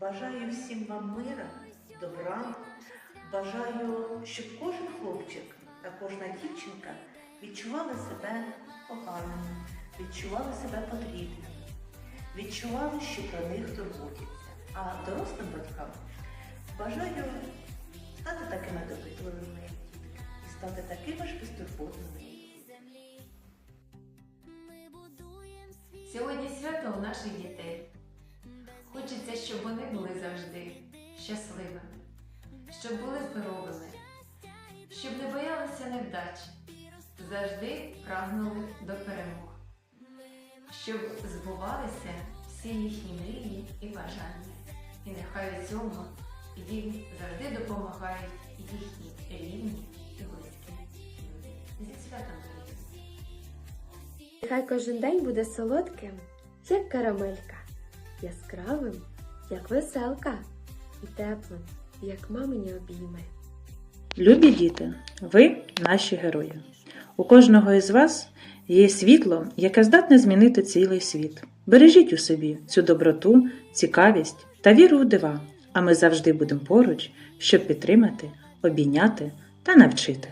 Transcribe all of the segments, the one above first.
Бажаю всім вам мира, добра. Бажаю, щоб кожен хлопчик та кожна дівчинка відчували себе коханими, відчували себе потрібними, відчували, що про них турботяться. А дорослим батькам бажаю стати такими допитливими, і стати такими ж безтурботними. Сьогодні свято у наших дітей. Хочеться, щоб вони були завжди щасливими, щоб були здоровими, щоб не боялися невдач, завжди прагнули до перемог, щоб збувалися всі їхні мрії і бажання. І нехай у цьому їм завжди допомагають їхні рідні і близькі. Зі святом! Нехай кожен день буде солодким, як карамелька, яскравим, як веселка, і теплим, як мамині обійми. Любі діти, ви наші герої. У кожного із вас є світло, яке здатне змінити цілий світ. Бережіть у собі цю доброту, цікавість та віру в дива, а ми завжди будемо поруч, щоб підтримати, обійняти та навчити.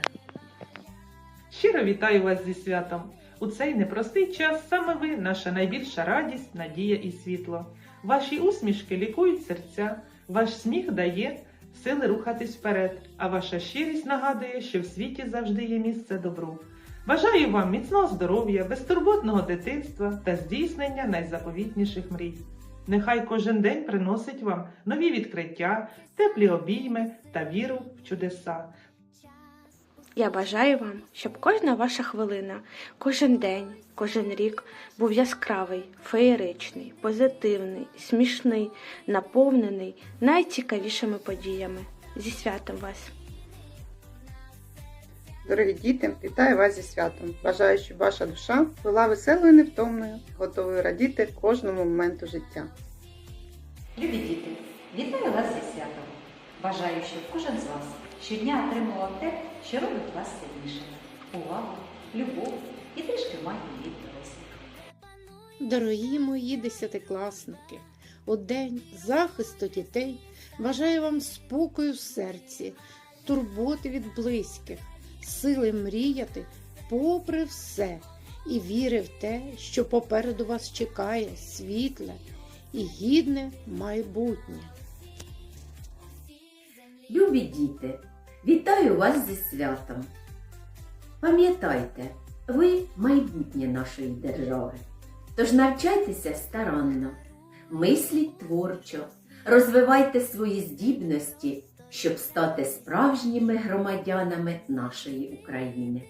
Щиро вітаю вас зі святом! У цей непростий час саме ви наша найбільша радість, надія і світло. Ваші усмішки лікують серця, ваш сміх дає сили рухатись вперед, а ваша щирість нагадує, що в світі завжди є місце добру. Бажаю вам міцного здоров'я, безтурботного дитинства та здійснення найзаповітніших мрій. Нехай кожен день приносить вам нові відкриття, теплі обійми та віру в чудеса. Я бажаю вам, щоб кожна ваша хвилина, кожен день, кожен рік був яскравий, феєричний, позитивний, смішний, наповнений найцікавішими подіями. Зі святом вас! Дорогі діти, вітаю вас зі святом. Бажаю, щоб ваша душа була веселою і невтомною, готовою радіти кожному моменту життя. Любі діти, вітаю вас зі святом. Бажаю, щоб кожен з вас щодня отримував те, що робить вас сильнішими. Увагу, любов і трішки магії від дорослих. Дорогі мої десятикласники, у день захисту дітей бажаю вам спокою в серці, турботи від близьких, сили мріяти попри все і віри в те, що попереду вас чекає світле і гідне майбутнє. Любі діти, вітаю вас зі святом. Пам'ятайте, ви майбутнє нашої держави. Тож навчайтеся старанно, мисліть творчо, розвивайте свої здібності, щоб стати справжніми громадянами нашої України.